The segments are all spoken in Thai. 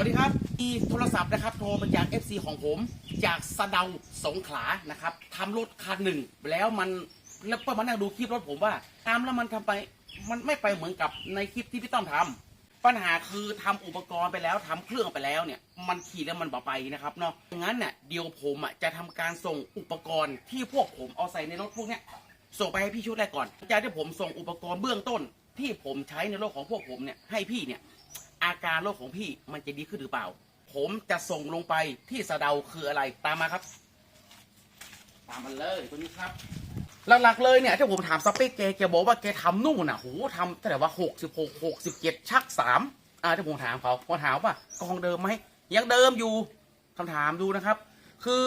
วัสดีครับมีโทรศัพท์นะครับโทรมาจาก FC ของผมจากสะเดาสงขลานะครับทำรถคันหนึ่ง แล้วมันแล้วก็มานั่งดูคลิปรถผมว่าตามแล้วมันทำไปมันไม่ไปเหมือนกับในคลิปที่พี่ต้อมทำปัญหาคือทำอุปกรณ์ไปแล้วทำเครื่องไปแล้วเนี่ย มันขี่แล้วมันบ่ไปนะครับเนาะงั้นเนี่ยเดี๋ยวผมอะจะทำการส่งอุปกรณ์ที่พวกผมเอาใส่ในรถพวกเนี้ยส่งไปให้พี่ชุดแรกก่อนจากที่ผมส่งอุปกรณ์เบื้องต้น ที่ผมใช้ในรถของพวกผมเนี่ยให้พี่เนี่ย อาการโรคของพี่มันจะดีขึ้นหรือเปล่า ผมจะส่งลงไปที่สะเดาคืออะไรตามมาครับ ตามมาเลยตัวนี้ครับหลักๆเลยเนี่ยถ้าผมถามสเปคแกแกบอกว่าแกทำนู่นน่ะโหทำแต่ว่าหกสิบหกหกสิบเจ็ดชักสามอ่าถ้าผมถามเขาพอถามว่ากองเดิมไหมยังเดิมอยู่คำถามดูนะครับ คือ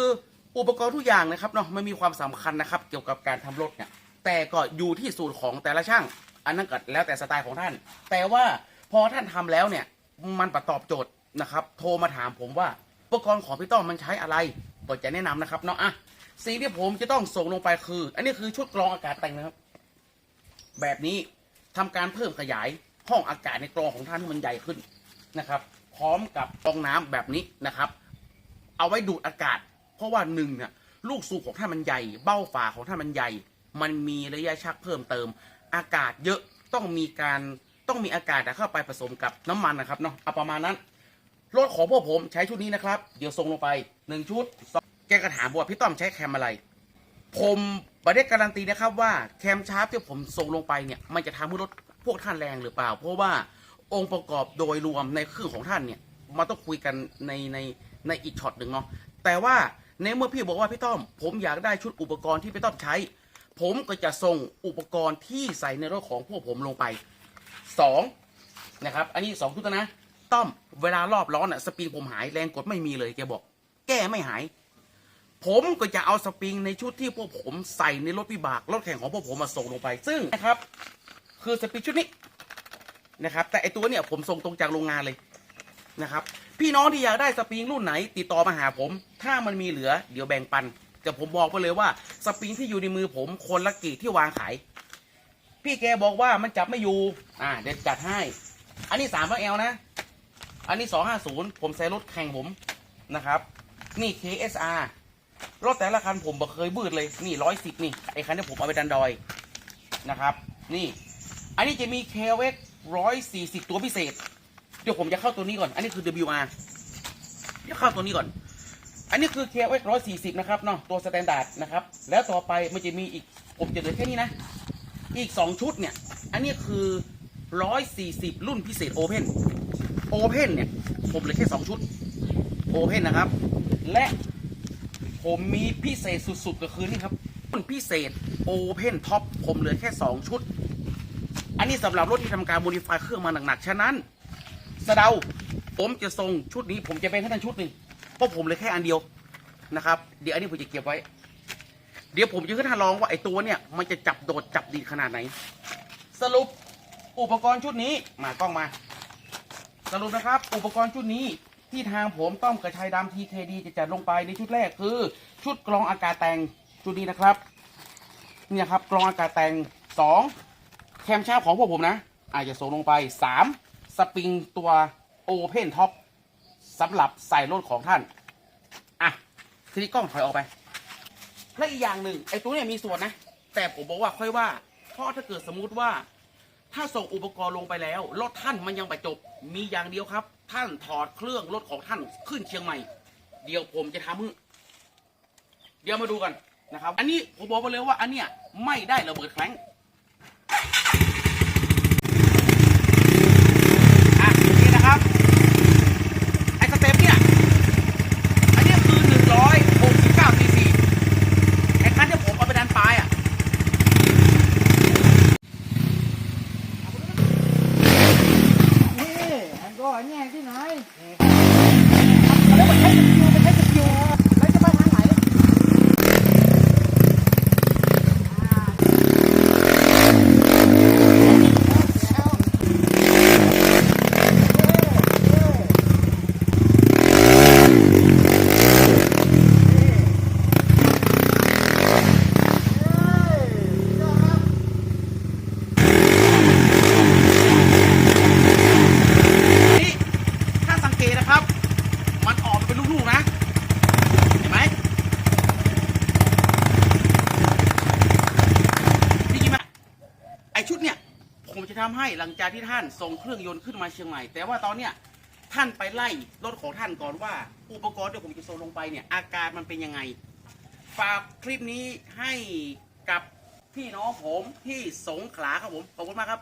อุปกรณ์ทุกอย่างนะครับเนาะมันมีความสำคัญนะครับ เกี่ยวกับการทำรถเนี่ยแต่ก็อยู่ที่สูตรของแต่ละช่าง อันนั้นก็แล้วแต่สไตล์ของท่าน แต่ว่า พอท่านทำแล้วเนี่ย มันประตอบโจทย์นะครับ โทรมาถามผมว่าอุปกรณ์ของพี่ต้อมมันใช้อะไรก็จะแนะนำนะครับเนาะอะสิ่งที่ผมจะต้องส่งลงไปคือ อันนี้คือชุดกรองอากาศแต่งนะครับ แบบนี้ทำการเพิ่มขยายห้องอากาศในกรองของท่านให้มันใหญ่ขึ้นนะครับ พร้อมกับกรองน้ำแบบนี้นะครับ เอาไว้ดูดอากาศ เพราะว่าหนึ่งเนี่ยลูกสูบของท่านมันใหญ่ เบ้าฝาของท่านมันใหญ่ มันมีระยะชักเพิ่มเติม อากาศเยอะต้องมีการ ต้องมีอากาศเข้าไปผสมกับน้ำมันนะครับเนาะเอาประมาณนั้นรถของพวกผมใช้ชุดนี้นะครับ เดี๋ยวส่งลงไปหนึ่งชุดสองแกก็ถามว่าพี่ต้อมใช้แคมอะไร ผมประเด็การันตีนะครับว่าแคมชาร์ปที่ผมส่งลงไปเนี่ยมันจะทำให้รถพวกท่านแรงหรือเปล่า เพราะว่าองค์ประกอบโดยรวมในเครื่องของท่านเนี่ยมันต้องคุยกันในในในอีกช็อตหนึ่งเนาะแต่ว่าในเมื่อพี่บอกว่าพี่ต้อม ผมอยากได้ชุดอุปกรณ์ที่พี่ต้อมใช้ ผมก็จะส่งอุปกรณ์ที่ใส่ในรถของพวกผมลงไป สองนะครับ อันนี้สองชุดนะ ต้อมเวลารอบร้อนอะสปริงผมหายแรงกดไม่มีเลยแกบอก แก้ไม่หาย ผมก็จะเอาสปริงในชุดที่พวกผมใส่ในรถวิบากรถแข่งของพวกผมมาส่งลงไป ซึ่งนะครับ คือสปริงชุดนี้นะครับ แต่ไอตัวเนี่ยผมส่งตรงจากโรงงานเลยนะครับ พี่น้องที่อยากได้สปริงรุ่นไหน ติดต่อมาหาผม ถ้ามันมีเหลือเดี๋ยวแบ่งปันแต่ผมบอกไปเลยว่าสปริงที่อยู่ในมือผมคนละกี่ที่วางขาย พี่แกบอกว่ามันจับไม่อยู่ อ่า เดี๋ยวจัดให้ อันนี้สามร้อยเอลนะ อันนี้สองห้าศูนย์ผมใส่รถแข่งผมนะครับ นี่ KSR รถแต่ละคันผมบ่เคยบืดเลย นี่ร้อยสิบนี่ ไอ้คันที่ผมเอาไปดันดอยนะครับ นี่ อันนี้จะมี KWX ร้อยสี่สิบตัวพิเศษ เดี๋ยวผมจะเข้าตัวนี้ก่อน อันนี้คือ WR เดี๋ยวเข้าตัวนี้ก่อน อันนี้คือ KWX ร้อยสี่สิบนะครับเนาะ ตัวสแตนดาร์ดนะครับ แล้วต่อไปมันจะมีอีก ผมจะเหลือแค่นี้นะ อีกสองชุดเนี่ย อันนี้คือร้อยสี่สิบรุ่นพิเศษโอเพนโอเพนเนี่ย ผมเหลือแค่สองชุดโอเพนนะครับ และผมมีพิเศษสุดๆก็คือนี่ครับรุ่นพิเศษโอเพนท็อปผมเหลือแค่สองชุด อันนี้สำหรับรถที่ทำการโมดิฟายเครื่องมาหนักๆ ฉะนั้นสะเดาผมจะส่งชุดนี้ผมจะเป็นแค่ทั้งชุดหนึ่งเพราะผมเหลือแค่อันเดียวนะครับ เดี๋ยวอันนี้ผมจะเก็บไว้ เดี๋ยวผมจะขึ้นทดลองว่าไอ้ตัวเนี่ยมันจะจับโดดจับดีขนาดไหน สรุปอุปกรณ์ชุดนี้มากล้องมา สรุปนะครับ อุปกรณ์ชุดนี้ที่ทางผมต้อมกระชัยดำ TKD จะจัดลงไปในชุดแรกคือ ชุดกรองอากาศแต่งชุดนี้นะครับเนี่ยครับกรองอากาศแต่งสองแคมชาของพวกผมนะ อาจจะส่งลงไปสามสปริงตัวโอเพนท็อปสำหรับใส่รถของท่าน อะ ทีนี้กล้องถอยออกไป และอีกอย่างหนึ่งไอ้ตัวเนี่ยมีส่วนนะ แต่ผมบอกว่าค่อยว่า เพราะถ้าเกิดสมมุติว่า ถ้าส่งอุปกรณ์ลงไปแล้วรถท่านมันยังไปจบ มีอย่างเดียวครับ ท่านถอดเครื่องรถของท่านขึ้นเชียงใหม่ เดี๋ยวผมจะทำให้เดี๋ยวมาดูกันนะครับ อันนี้ผมบอกไปเลยว่าอันเนี้ยไม่ได้ระเบิดแฟลงอะนี่นะครับ ไอ้สเต็ปเนี่ย อันนี้คือหนึ่งร้อยหกสิบเก้าซีซีไอ้คันที่ผมเอาไปดันปลายอะ นี่ อันก็แง่ที่ไหนแล้ จะทำให้หลังจากที่ท่านส่งเครื่องยนต์ขึ้นมาเชียงใหม่ แต่ว่าตอนเนี้ยท่านไปไล่รถของท่านก่อนว่า อุปกรณ์ที่ผมจะส่งลงไปเนี่ยอาการมันเป็นยังไง ฝากคลิปนี้ให้กับพี่น้องผมที่สงขลาครับผมขอบคุณมากครับ